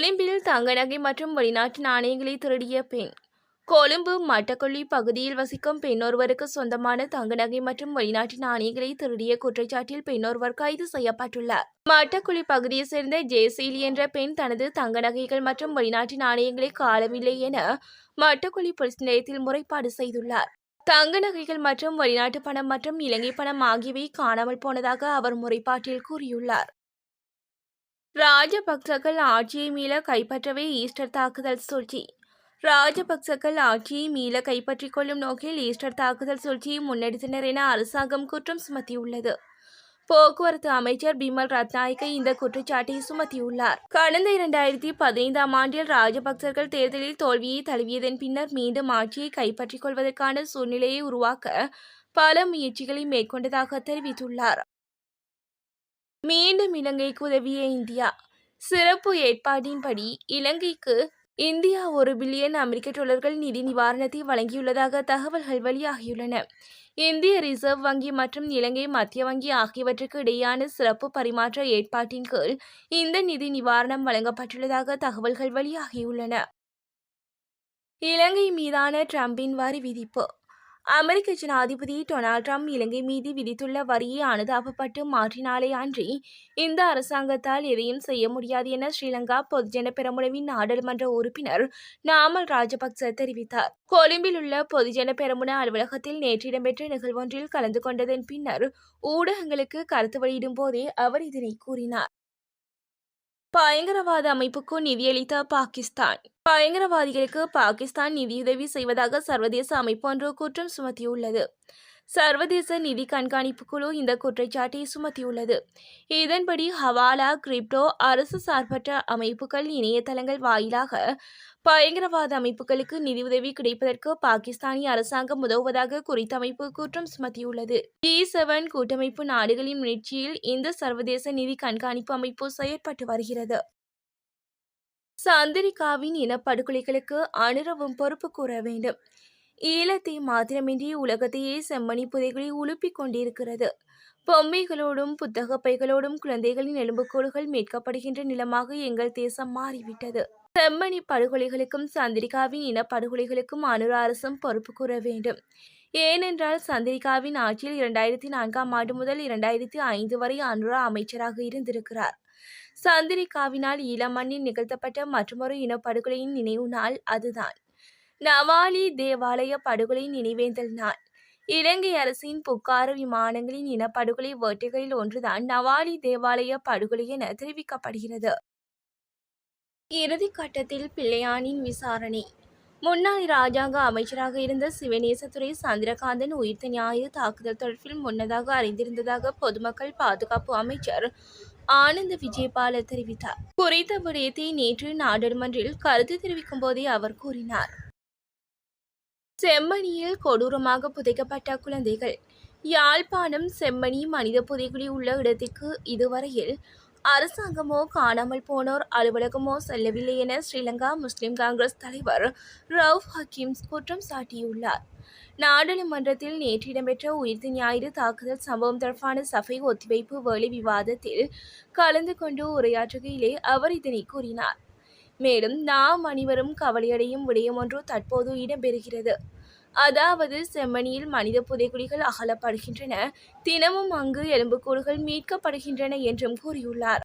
கொழும்பில் தங்க நகை மற்றும் வெளிநாட்டு நாணயங்களை திருடிய பெண். கொழும்பு மட்டக்கொள்ளி பகுதியில் வசிக்கும் பெண்ணொருவருக்கு சொந்தமான தங்க நகை மற்றும் வெளிநாட்டு நாணயங்களை திருடிய குற்றச்சாட்டில் பெண்ணொருவர் கைது செய்யப்பட்டுள்ளார். மட்டக்குழி பகுதியைச் சேர்ந்த ஜேசீலி என்ற பெண் தனது தங்க நகைகள் மற்றும் வெளிநாட்டு நாணயங்களை காணவில்லை என மட்டக்குழி போலீஸ் நிலையத்தில் முறைப்பாடு செய்துள்ளார். தங்க நகைகள் மற்றும் வெளிநாட்டு பணம் மற்றும் இலங்கை பணம் ஆகியவை காணாமல் போனதாக அவர் முறைப்பாட்டில் கூறியுள்ளார். ராஜபக்சர்கள் ஆட்சியை மீள கைப்பற்றவே ஈஸ்டர் தாக்குதல் சூழ்ச்சி. ராஜபக்சர்கள் ஆட்சியை மீள கைப்பற்றிக் கொள்ளும் நோக்கில் ஈஸ்டர் தாக்குதல் சூழ்ச்சியை முன்னெடுத்தனர் என அரசாங்கம் குற்றம் சுமத்தியுள்ளது. போக்குவரத்து அமைச்சர் பிமல் ரத்நாயக்க இந்த குற்றச்சாட்டை சுமத்தியுள்ளார். கடந்த இரண்டாயிரத்தி பதினைந்தாம் ஆண்டில் ராஜபக்சர்கள் தேர்தலில் தோல்வியை தழுவியதன் பின்னர் மீண்டும் ஆட்சியை கைப்பற்றிக் கொள்வதற்கான சூழ்நிலையை உருவாக்க பல முயற்சிகளை மேற்கொண்டதாக தெரிவித்துள்ளார். மீண்டும் இலங்கைக்கு உதவிய இந்தியா. சிறப்பு ஏற்பாட்டின்படி இலங்கைக்கு இந்தியா ஒரு பில்லியன் அமெரிக்க டாலர்கள் நிதி நிவாரணத்தை வழங்கியுள்ளதாக தகவல்கள் வெளியாகியுள்ளன. இந்திய ரிசர்வ் வங்கி மற்றும் இலங்கை மத்திய வங்கி ஆகியவற்றுக்கு இடையேயான சிறப்பு பரிமாற்ற ஏற்பாட்டின் கீழ் இந்த நிதி நிவாரணம் வழங்கப்பட்டுள்ளதாக தகவல்கள் வெளியாகியுள்ளன. இலங்கை மீதான ட்ரம்பின் வரி விதிப்பு அமெரிக்க ஜனாதிபதி டொனால்ட் ட்ரம்ப் இலங்கை மீது விதித்துள்ள வரியை அனுதாபப்பட்டு மாற்றினாலே அன்றி இந்த அரசாங்கத்தால் எதையும் செய்ய முடியாது என ஸ்ரீலங்கா பொதுஜன பெரமுனவின் நாடாளுமன்ற உறுப்பினர் நாமல் ராஜபக்ச தெரிவித்தார். கொழும்பில் உள்ள பொதுஜன பெரமுன அலுவலகத்தில் நேற்று இடம்பெற்ற நிகழ்வொன்றில் கலந்து கொண்டதன் பின்னர் ஊடகங்களுக்கு கருத்து வெளியிடும் போதே அவர் இதனை கூறினார். பயங்கரவாத அமைப்புக்கு நிதியளித்த பாகிஸ்தான். பயங்கரவாதிகளுக்கு பாகிஸ்தான் நிதியுதவி செய்வதாக சர்வதேச அமைப்பு ஒன்று குற்றம் சுமத்தியுள்ளது. சர்வதேச நிதி கண்காணிப்பு குழு இந்த குற்றச்சாட்டை சுமத்தியுள்ளது. இதன்படி ஹவாலா கிரிப்டோ அரசு சார்பற்ற அமைப்புகள் இணையதளங்கள் வாயிலாக பயங்கரவாத அமைப்புகளுக்கு நிதியுதவி கிடைப்பதற்கு பாகிஸ்தானிய அரசாங்கம் உதவுவதாக குறித்த அமைப்பு குற்றம் சுமத்தியுள்ளது. ஜி செவன் கூட்டமைப்பு நாடுகளின் முயற்சியில் இந்த சர்வதேச நிதி கண்காணிப்பு அமைப்பு செயற்பட்டு வருகிறது. சந்திரிகாவின் இனப்படுகொலைகளுக்கு அனுரவும் பொறுப்பு கூற வேண்டும். ஈழத்தை மாத்திரமின்றி உலகத்தையே செம்மணி புதைகளில் உழுப்பிக் கொண்டிருக்கிறது. பொம்மைகளோடும் புத்தக பைகளோடும் குழந்தைகளின் எலும்புக்கோடுகள் மீட்கப்படுகின்ற நிலமாக எங்கள் தேசம் மாறிவிட்டது. செம்மணி படுகொலைகளுக்கும் சந்திரிகாவின் இனப்படுகொலைகளுக்கும் அனுர அரசும் பொறுப்பு கூற வேண்டும். ஏனென்றால் சந்திரிகாவின் ஆட்சியில் இரண்டாயிரத்தி நான்காம் ஆண்டு முதல் இரண்டாயிரத்தி ஐந்து வரை அனுரா அமைச்சராக இருந்திருக்கிறார். சந்திரிகாவினால் ஈழமண்ணில் நிகழ்த்தப்பட்ட மற்றொரு இனப்படுகொலையின் நினைவு நாள் அதுதான். நவாலி தேவாலய படுகொலை நினைவேந்தல் நாள். இலங்கை அரசின் புக்கார விமானங்களின் இனப்படுகொலை வேட்டைகளில் ஒன்றுதான் நவாலி தேவாலய படுகொலை என தெரிவிக்கப்படுகிறது. இறுதி கட்டத்தில் பிள்ளையானின் விசாரணை. முன்னாள் இராஜாங்க அமைச்சராக இருந்த சிவநேசத்துறை சந்திரகாந்தன் உயிர்த்த ஞாயிறு தாக்குதல் தொடர்பில் முன்னதாக அறிந்திருந்ததாக பொதுமக்கள் பாதுகாப்பு அமைச்சர் ஆனந்த விஜயபால தெரிவித்தார். குறித்த விடயத்தை நேற்று நாடாளுமன்றில் கருத்து தெரிவிக்கும் போதே அவர் கூறினார். செம்மணியில் கொடூரமாக புதைக்கப்பட்ட குழந்தைகள். யாழ்ப்பாணம் செம்மணி மனித புதைகுழி உள்ள இடத்திற்கு இதுவரையில் அரசாங்கமோ காணாமல் போனோர் அலுவலகமோ செல்லவில்லை என ஸ்ரீலங்கா முஸ்லிம் காங்கிரஸ் தலைவர் ரவுஃப் ஹக்கீம் குற்றம் சாட்டியுள்ளார். நாடாளுமன்றத்தில் நேற்று இடம்பெற்ற உயிர்த்த ஞாயிறு தாக்குதல் சம்பவம் தொடர்பான சபை ஒத்திவைப்பு வேலை விவாதத்தில் கலந்து கொண்டு உரையாற்றுகையிலே அவர் இதனை கூறினார். மேலும் நாம் அனைவரும் கவலையடையும் விடயம் ஒன்று தற்போது இடம்பெறுகிறது. அதாவது செம்மணியில் மனித புதைகுழிகள் அகலப்படுகின்றன. தினமும் அங்கு எலும்புக்கூடுகள் மீட்கப்படுகின்றன என்றும் கூறியுள்ளார்.